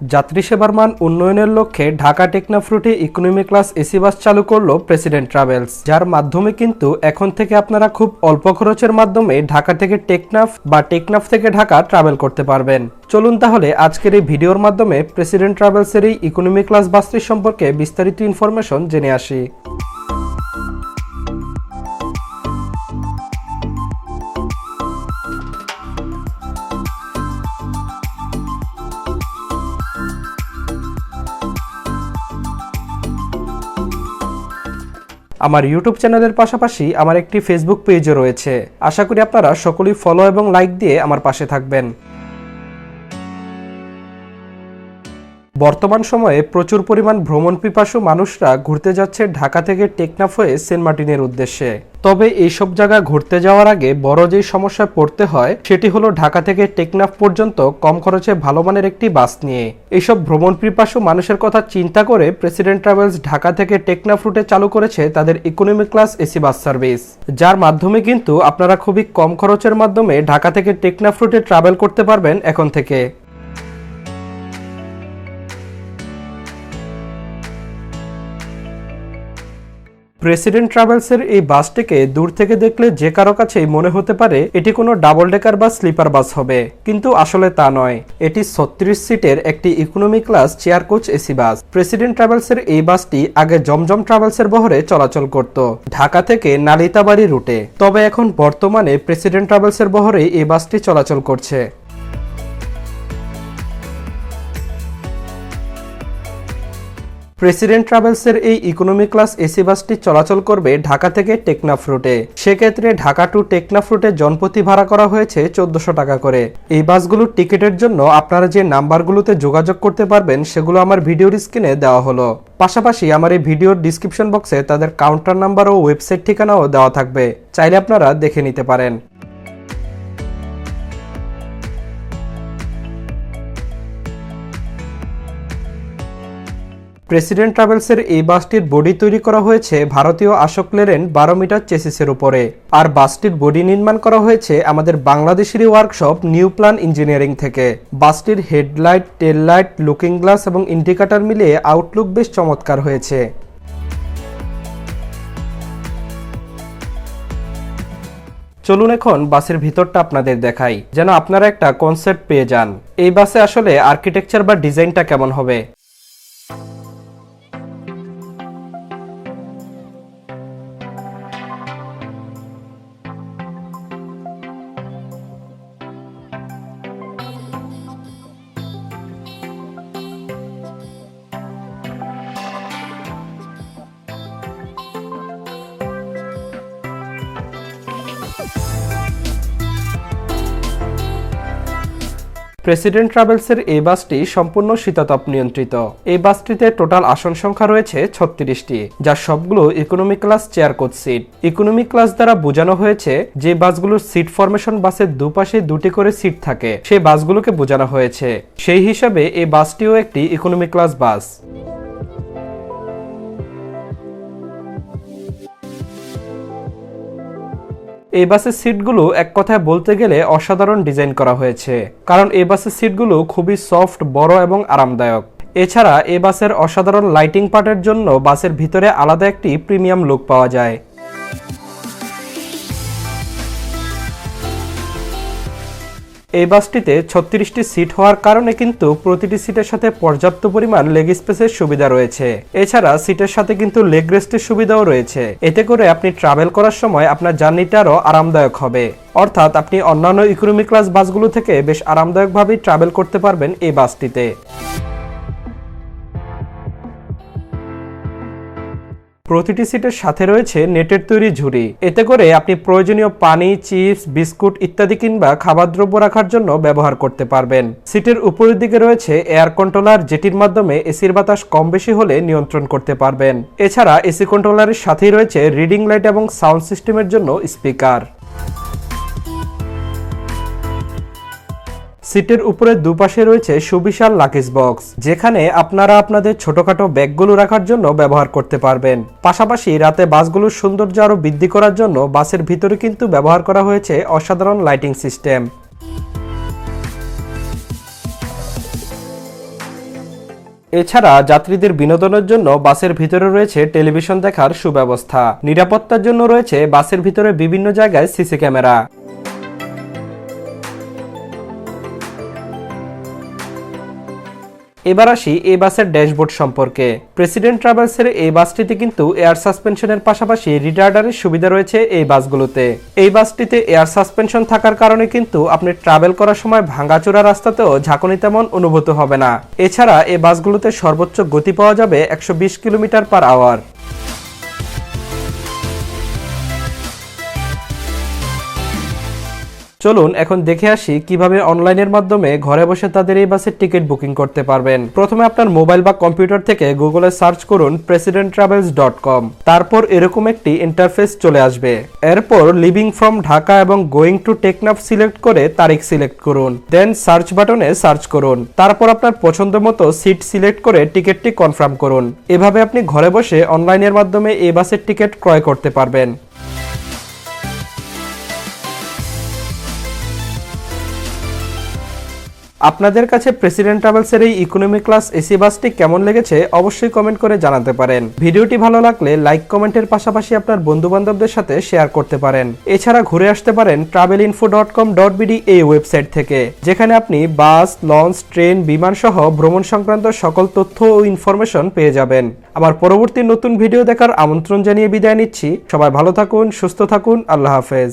যাত্রী সেবার মান উন্নয়নের লক্ষ্যে ঢাকা টেকনাফ রুটে ইকোনমি ক্লাস এসি বাস চালু করল প্রেসিডেন্ট ট্রাভেলস যার মাধ্যমে কিন্তু এখন থেকে আপনারা খুব অল্প খরচের মাধ্যমে ঢাকা থেকে টেকনাফ বা টেকনাফ থেকে ঢাকা ট্রাভেল করতে পারবেন। চলুন তাহলে আজকের এই ভিডিওর মাধ্যমে প্রেসিডেন্ট ট্রাভেলসের এই ইকোনমি ক্লাস বাসটির সম্পর্কে বিস্তারিত ইনফরমেশন জেনে আসি। আমার ইউটিউব চ্যানেলের পাশাপাশি আমার একটি ফেসবুক পেজও রয়েছে। আশা করি আপনারা সকলেই ফলো এবং লাইক দিয়ে আমার পাশে থাকবেন। বর্তমান সময়ে প্রচুর পরিমাণ ভ্রমণ পিপাসু মানুষরা ঘুরতে যাচ্ছে ঢাকা থেকে টেকনাফ হয়ে সেন্ট মার্টিনের উদ্দেশ্যে। তবে এইসব জায়গা ঘুরতে যাওয়ার আগে বড় যেই সমস্যায় পড়তে হয়, সেটি হলো ঢাকা থেকে টেকনাফ পর্যন্ত কম খরচে ভালো মানের একটি বাস নিয়ে। এইসব ভ্রমণ পিপাসু মানুষের কথা চিন্তা করে প্রেসিডেন্ট ট্রাভেলস ঢাকা থেকে টেকনাফ রুটে চালু করেছে তাদের economy class AC bus service. যার মাধ্যমে কিন্তু আপনারা খুবই কম খরচের মাধ্যমে ঢাকা থেকে টেকনাফ রুটে ট্রাভেল করতে পারবেন এখন থেকে। প্রেসিডেন্ট ট্রাভেলসের এই বাসটিকে দূর থেকে দেখলে যে কারও কাছেই মনে হতে পারে এটি কোনো ডাবল ডেকার বা স্লিপার বাস হবে। কিন্তু আসলে তা নয়। এটি ছত্রিশ সিটের একটি economy class chair coach AC bus. President ট্রাভেলসের এই বাসটি আগে জমজম ট্রাভেলসের বহরে চলাচল করত, ঢাকা থেকে নালিতাবাড়ি রুটে। তবে এখন বর্তমানে প্রেসিডেন্ট ট্রাভেলসের বহরে এই বাসটি চলাচল করছে। প্রেসিডেন্ট ট্রাভেলসের এই ইকোনমি ক্লাস এসি বাসটি চলাচল করবে ঢাকা থেকে টেকনাফ রুটে সেক্ষেত্রে ঢাকা টু টেকনাফ রুটে জনপ্রতি ভাড়া করা হয়েছে চোদ্দশো টাকা করে। এই বাসগুলোর টিকিটের জন্য আপনারা যে নাম্বারগুলোতে যোগাযোগ করতে পারবেন সেগুলো আমার ভিডিওর স্ক্রিনে দেওয়া হলো। পাশাপাশি আমার এই ভিডিওর ডিসক্রিপশন বক্সে তাদের কাউন্টার নাম্বার ও ওয়েবসাইট ঠিকানাও দেওয়া থাকবে। চাইলে আপনারা দেখে নিতে পারেন। প্রেসিডেন্ট ট্রাভেলসের এই বাসটির বডি তৈরি করা হয়েছে ভারতীয় আশোক লেরেন বারো মিটার চেসিসের উপরে। আর বাসটির বডি নির্মাণ করা হয়েছে আমাদের বাংলাদেশেরই ওয়ার্কশপ নিউ প্ল্যান ইঞ্জিনিয়ারিং থেকে। বাসটির headlight tail light looking glass এবং ইন্ডিকেটর মিলিয়ে আউটলুক বেশ চমৎকার হয়েছে। চলুন এখন বাসের ভিতরটা আপনাদের দেখাই। যেন আপনারা একটা কনসেপ্ট পেয়ে যান। এই বাসে আসলে আর্কিটেকচার বা ডিজাইনটা কেমন হবে? প্রেসিডেন্ট ট্রাভেলসের এই বাসটি সম্পূর্ণ শীতাতপ নিয়ন্ত্রিত। এই বাসটিতে টোটাল আসন সংখ্যা রয়েছে ছত্রিশটি, যা সবগুলো economy class chair coach seat economy class দ্বারা বোঝানো হয়েছে যে বাসগুলোর সিট ফরমেশন বাসের দুপাশে দুটি করে সিট থাকে, সেই বাসগুলোকে বোঝানো হয়েছে। সেই হিসাবে এই বাসটিও একটি ইকোনমি ক্লাস বাস। এই বাসের সিটগুলো এক কথায় বলতে গেলে অসাধারণ ডিজাইন করা হয়েছে, কারণ এই বাসের সিটগুলো খুবই সফট, বড় এবং আরামদায়ক। এছাড়া এ বাসের অসাধারণ লাইটিং পার্টের জন্য বাসের ভিতরে আলাদা একটি প্রিমিয়াম লুক পাওয়া যায়। এই বাসটিতে ছত্রিশটি সিট হওয়ার কারণে কিন্তু প্রতিটি সিটের সাথে পর্যাপ্ত পরিমাণ লেগ স্পেসের সুবিধা রয়েছে। এছাড়া সিটের সাথে কিন্তু লেগ রেস্টের সুবিধাও রয়েছে। এতে করে আপনি ট্রাভেল করার সময় আপনার জার্নিটা আরও আরামদায়ক হবে। অর্থাৎ আপনি অন্যান্য ইকোনমি ক্লাস বাসগুলো থেকে বেশ আরামদায়কভাবেই ট্রাভেল করতে পারবেন এই বাসটিতে। প্রতিটি সিটের সাথে রয়েছে নেটের তৈরি ঝুড়ি। এতে করে আপনি প্রয়োজনীয় পানি, চিপস, বিস্কুট ইত্যাদি কিংবা খাবার দ্রব্য রাখার জন্য ব্যবহার করতে পারবেন। সিটের উপরের দিকে রয়েছে এয়ার কন্ট্রোলার, যেটির মাধ্যমে এসির বাতাস কম বেশি হলে নিয়ন্ত্রণ করতে পারবেন। এছাড়া এসি কন্ট্রোলারের সাথেই রয়েছে রিডিং লাইট এবং সাউন্ড সিস্টেমের জন্য স্পিকার। সিটের উপরে দুপাশে রয়েছে সুবিশাল লাকেজ বক্স যেখানে আপনারা আপনাদের ছোটখাটো ব্যাগগুলো রাখার জন্য ব্যবহার করতে পারবেন। পাশাপাশি রাতে বাসগুলোর সৌন্দর্য আরও বৃদ্ধি করার জন্য বাসের ভিতরে কিন্তু ব্যবহার করা হয়েছে অসাধারণ লাইটিং সিস্টেম এছাড়া যাত্রীদের বিনোদনের জন্য বাসের ভিতরে রয়েছে টেলিভিশন দেখার সুব্যবস্থা। নিরাপত্তার জন্য রয়েছে বাসের ভিতরে বিভিন্ন জায়গায় সিসি ক্যামেরা। এবার আসি এই বাসের ড্যাশবোর্ড সম্পর্কে। প্রেসিডেন্ট ট্রাভেলসের এই বাসটিতে কিন্তু এয়ার সাসপেনশনের পাশাপাশি রিটার্ডারের সুবিধা রয়েছে এই বাসগুলোতে। এই বাসটিতে এয়ার সাসপেনশন থাকার কারণে কিন্তু আপনি ট্রাভেল করার সময় ভাঙ্গাচোরা রাস্তাতেও ঝাঁকুনি তেমন অনুভূত হবে না। এছাড়া এই বাসগুলোতে সর্বোচ্চ গতি পাওয়া যাবে একশো বিশ কিলোমিটার পার আওয়ার চলুন এখন দেখে আসি কীভাবে অনলাইনের মাধ্যমে ঘরে বসে তাদের এই বাসের টিকিট বুকিং করতে পারবেন। প্রথমে আপনার মোবাইল বা কম্পিউটার থেকে গুগলে সার্চ করুন প্রেসিডেন্ট ট্রাভেলস ডট কম। তারপর এরকম একটি ইন্টারফেস চলে আসবে। এরপর লিভিং ফ্রম ঢাকা এবং গোয়িং টু টেকনাফ সিলেক্ট করে তারিখ সিলেক্ট করুন। দেন সার্চ বাটনে সার্চ করুন। তারপর আপনার পছন্দ মতো সিট সিলেক্ট করে টিকিটটি কনফার্ম করুন। এভাবে আপনি ঘরে বসে অনলাইনের মাধ্যমে এই বাসের টিকিট ক্রয় করতে পারবেন। আপনাদের কাছে প্রেসিডেন্ট ট্রাভেলসের এই ইকোনমি ক্লাস এসি বাসটি কেমন লেগেছে অবশ্যই কমেন্ট করে জানাতে পারেন। ভিডিওটি ভালো লাগলে লাইক কমেন্টের পাশাপাশি আপনার বন্ধু বান্ধবদের সাথে শেয়ার করতে পারেন। এছাড়া ঘুরে আসতে পারেন travel info dot com dot BD এই ওয়েবসাইট থেকে, যেখানে আপনি বাস লঞ্চ ট্রেন বিমান সহ ভ্রমণ সংক্রান্ত সকল তথ্য ও ইনফরমেশন পেয়ে যাবেন। আমার পরবর্তী নতুন ভিডিও দেখার আমন্ত্রণ জানিয়ে বিদায় নিচ্ছি। সবাই ভালো থাকুন, সুস্থ থাকুন, আল্লাহ হাফেজ।